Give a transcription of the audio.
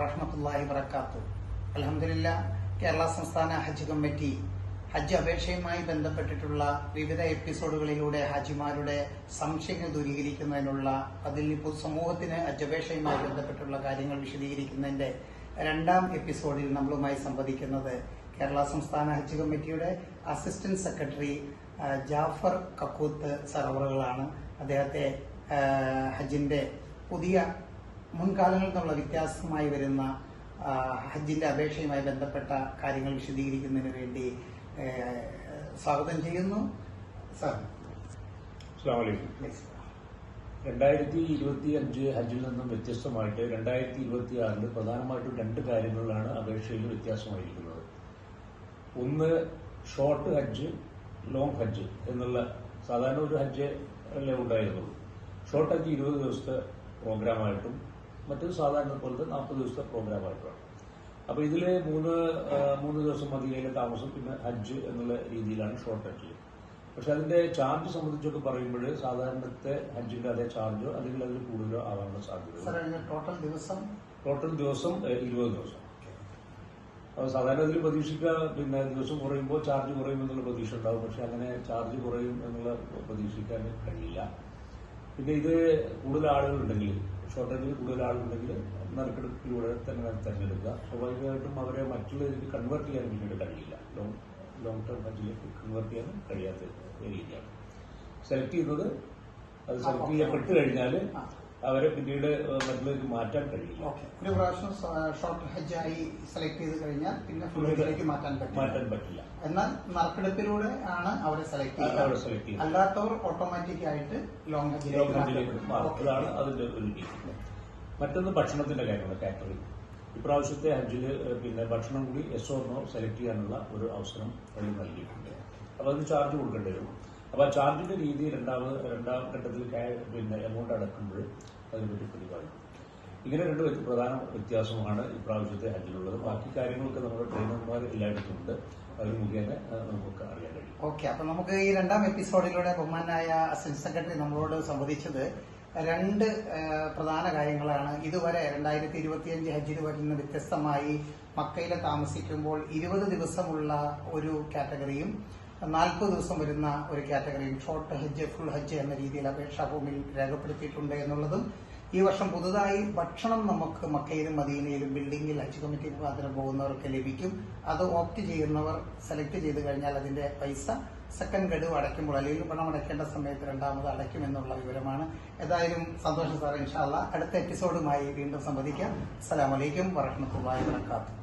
വറഹമത്തല്ലാഹി വറക്കാത്തു അലഹമില്ല കേരള സംസ്ഥാന ഹജ്ജ് കമ്മിറ്റി ഹജ്ജ് അപേക്ഷയുമായി ബന്ധപ്പെട്ടിട്ടുള്ള വിവിധ എപ്പിസോഡുകളിലൂടെ ഹാജിമാരുടെ സംശയങ്ങൾ ദൂരീകരിക്കുന്നതിനുള്ള അതിൽ പൊതുസമൂഹത്തിന് ഹജ്ജ് അപേക്ഷയുമായി ബന്ധപ്പെട്ടുള്ള കാര്യങ്ങൾ വിശദീകരിക്കുന്നതിന്റെ രണ്ടാം എപ്പിസോഡിൽ നമ്മളുമായി സംവദിക്കുന്നത് കേരള സംസ്ഥാന ഹജ്ജ് കമ്മിറ്റിയുടെ അസിസ്റ്റന്റ് സെക്രട്ടറി ജാഫർ കക്കൂത്ത് സർവറുകളാണ് അദ്ദേഹത്തെ ഹജ്ജിന്റെ പുതിയ മുൻകാലങ്ങളിൽ നിന്നുള്ള വ്യത്യാസമായി വരുന്ന ഹജ്ജിന്റെ അപേക്ഷയുമായി ബന്ധപ്പെട്ട കാര്യങ്ങൾ വിശദീകരിക്കുന്നതിന് വേണ്ടി സ്വാഗതം ചെയ്യുന്നു. സാർ. രണ്ടായിരത്തി ഇരുപത്തി അഞ്ച് ഹജ്ജിൽ നിന്നും വ്യത്യസ്തമായിട്ട് രണ്ടായിരത്തി ഇരുപത്തി ആറിൽ പ്രധാനമായിട്ടും രണ്ട് കാര്യങ്ങളിലാണ് അപേക്ഷയിൽ വ്യത്യാസമായിരിക്കുന്നത്. ഒന്ന് ഷോർട്ട് ഹജ്ജ് ലോങ് ഹജ്ജ് എന്നുള്ള സാധാരണ ഒരു ഹജ്ജ് അല്ലേ ഉണ്ടായിരുന്നുള്ളൂ. ഷോർട്ട് ഹജ്ജ് ഇരുപത് ദിവസത്തെ പ്രോഗ്രാമായിട്ടും മറ്റേത് സാധാരണ പോലത്തെ നാൽപ്പത് ദിവസത്തെ പ്രോഗ്രാമായിട്ടുമാണ് അപ്പൊ ഇതിൽ മൂന്ന് മൂന്ന് ദിവസം മതിയിലെ താമസം പിന്നെ ഹജ്ജ് എന്നുള്ള രീതിയിലാണ് ഷോർട്ട് ഹജ്ജ് പക്ഷെ അതിന്റെ ചാർജ് സംബന്ധിച്ചൊക്കെ പറയുമ്പോൾ സാധാരണത്തെ ഹജ്ജിന്റെ അതേ ചാർജോ അല്ലെങ്കിൽ അതിൽ കൂടുതലോ ആവാനുള്ള സാധ്യത ടോട്ടൽ ദിവസം? ടോട്ടൽ ദിവസം ഇരുപത് ദിവസം. അപ്പൊ സാധാരണ ഇതിൽ പ്രതീക്ഷിക്കുക പിന്നെ ദിവസം കുറയുമ്പോൾ ചാർജ് കുറയും എന്നുള്ള പ്രതീക്ഷ ഉണ്ടാവും. പക്ഷെ അങ്ങനെ ചാർജ് കുറയും എന്നുള്ള പ്രതീക്ഷിക്കാൻ കഴിയില്ല. പിന്നെ ഇത് കൂടുതൽ ആളുകളുണ്ടെങ്കിൽ ഷോർട്ടേജിൽ കൂടുതൽ ആളുണ്ടെങ്കിൽ നറുക്കെടുപ്പിലൂടെ തന്നെ തിരഞ്ഞെടുക്കുക. സ്വാഭാവികമായിട്ടും അവരെ മറ്റുള്ള രീതിയിൽ കൺവേർട്ട് ചെയ്യാൻ പിന്നീട് കഴിയില്ല. ലോങ് ലോങ് ടേം ഹജ്ജിലേക്ക് കൺവേർട്ട് ചെയ്യാൻ കഴിയാത്ത രീതിയാണ്. സെലക്ട് ചെയ്യുന്നത് അത് സെലക്ട് ചെയ്യപ്പെട്ട് കഴിഞ്ഞാൽ. അവരെ പിന്നീട് മറ്റുള്ളവർക്ക് മാറ്റാൻ കഴിയും. ഒരു പ്രാവശ്യം ഷോർട്ട് ഹജ്ജായി സെലക്ട് ചെയ്ത് കഴിഞ്ഞാൽ പിന്നെ ഫുൾ ഹജ്ജിലേക്ക് മാറ്റാൻ പറ്റില്ല. മാറ്റാൻ പറ്റില്ല. എന്നാൽ നറുക്കെടുപ്പിലൂടെ ആണ് അവരെ സെലക്ട് ചെയ്യുന്നത് അല്ലാത്തവർ ഓട്ടോമാറ്റിക് ആയിട്ട് ലോങ് ഹജ്ജിലേക്ക് മാറും. അതാണ് അതിന്റെ ഒരു രീതി. മറ്റൊന്ന് ഭക്ഷണത്തിന്റെ കാര്യമാണ് കാറ്ററിംഗ് ഇപ്രാവശ്യത്തെ ഹജ്ജിൽ പിന്നെ ഭക്ഷണം കൂടി എസ് ഓർണോ സെലക്ട് ചെയ്യാനുള്ള ഒരു അവസരം നൽകിയിട്ടുണ്ട്. അപ്പൊ അതിന് ചാർജ് കൊടുക്കേണ്ടി വരും. അപ്പൊ ആ ചാർജിന്റെ രീതി രണ്ടാമത് രണ്ടാം ഘട്ടത്തിൽ പിന്നെ എമൗണ്ട് അടക്കുമ്പോൾ അതിനെപ്പറ്റി പ്രതിപാദിക്കും ഇങ്ങനെ രണ്ട് പ്രധാന വ്യത്യാസമാണ് ഇപ്രാവശ്യത്തെ ഹജ്ജിലുള്ളത് ബാക്കി കാര്യങ്ങളൊക്കെ നമ്മുടെ ട്രെയിനർമാർ എല്ലായിടത്തും ഉണ്ട് അവർ മുഖേന നമുക്ക് അറിയാൻ കഴിയും. ഓക്കെ അപ്പൊ നമുക്ക് ഈ രണ്ടാം എപ്പിസോഡിലൂടെ ബഹുമാനായ അസിസ്റ്റന്റ് സെക്രട്ടറി നമ്മളോട് സംവദിച്ചത് രണ്ട് പ്രധാന കാര്യങ്ങളാണ്. ഇതുവരെ രണ്ടായിരത്തി ഇരുപത്തിയഞ്ച് ഹജ്ജിൽ വരുന്ന വ്യത്യസ്തമായി മക്കയിലെ താമസിക്കുമ്പോൾ ഇരുപത് ദിവസമുള്ള ഒരു കാറ്റഗറിയും നാൽപ്പത് ദിവസം വരുന്ന ഒരു കാറ്റഗറിയും ഷോർട്ട് ഹജ്ജ് ഫുൾ ഹജ്ജ് എന്ന രീതിയിൽ അപേക്ഷാ ഭൂമിയിൽ രേഖപ്പെടുത്തിയിട്ടുണ്ട് എന്നുള്ളതും ഈ വർഷം പുതുതായി ഭക്ഷണം നമുക്ക് മക്കയിലും മദീനയിലും ബിൽഡിംഗിൽ ഹജ്ജ് കമ്മിറ്റി മുഖാന്തരം പോകുന്നവർക്ക് ലഭിക്കും. അത് ഓപ്റ്റ് ചെയ്യുന്നവർ സെലക്ട് ചെയ്ത് കഴിഞ്ഞാൽ അതിന്റെ പൈസ സെക്കൻഡ് ഗഡു അടയ്ക്കുമ്പോൾ അല്ലെങ്കിൽ പണം അടയ്ക്കേണ്ട സമയത്ത് രണ്ടാമത് അടയ്ക്കുമെന്നുള്ള വിവരമാണ്. ഏതായാലും സന്തോഷം സാർ ഇൻഷാല്ല അടുത്ത എപ്പിസോഡുമായി വീണ്ടും സംവദിക്കാം. അസ്സലാമലൈക്കും വറഹമത്തുള്ള വാബർക്കാത്തു